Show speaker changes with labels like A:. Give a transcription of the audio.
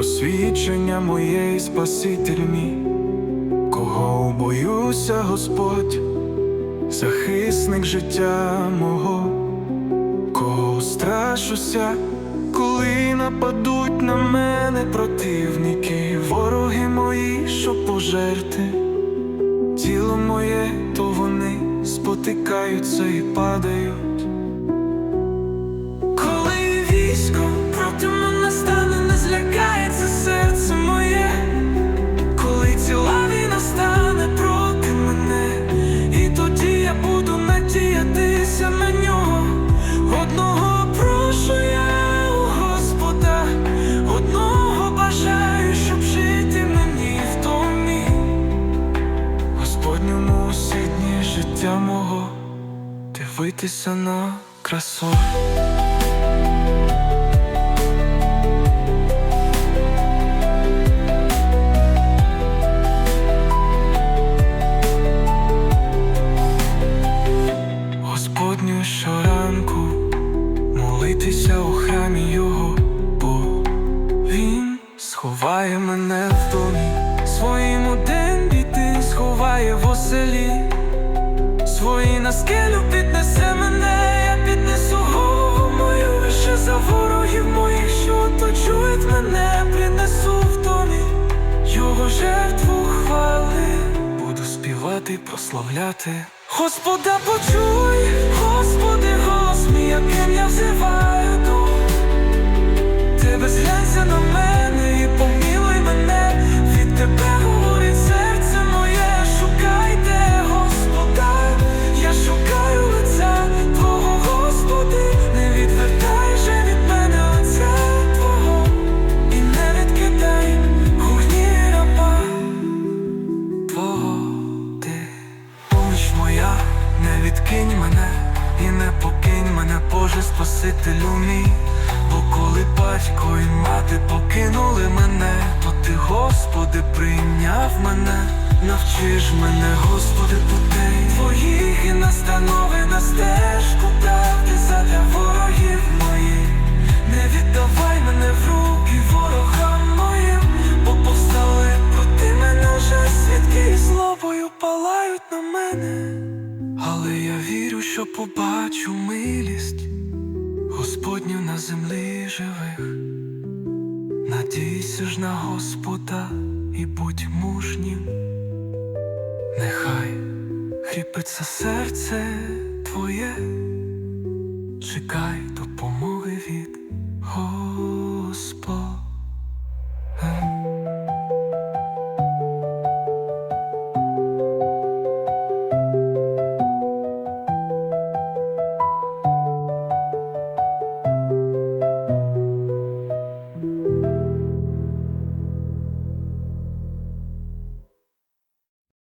A: просвічення моєї Спаситель мій, кого боюся, Господь, захисник життя мого, кого страшуся, коли нападуть на мене противники, вороги мої, що пожерти, тіло моє, то вони спотикаються і падають. Життя мого, дивитися на красу. Господню щоранку молитися у храмі Його, бо Він сховає мене в на скелю піднесе мене, я піднесу голову мою Вище за ворогів моїх, що оточують мене, принесу в домі його жертву хвали, буду співати, прославляти. Господа почуй, моя, не відкинь мене і не покинь мене, Боже Спасителю мій. Бо коли батько і мати покинули мене, то ти, Господи, прийняв мене, навчиш мене, Господи, путей Твоїх і настанови на стежку правди задля ворогів палають на мене. Але я вірю, що побачу милість Господню на землі живих. Надійся ж на Господа і будь мужнім. Нехай хріпиться серце твоє, чекай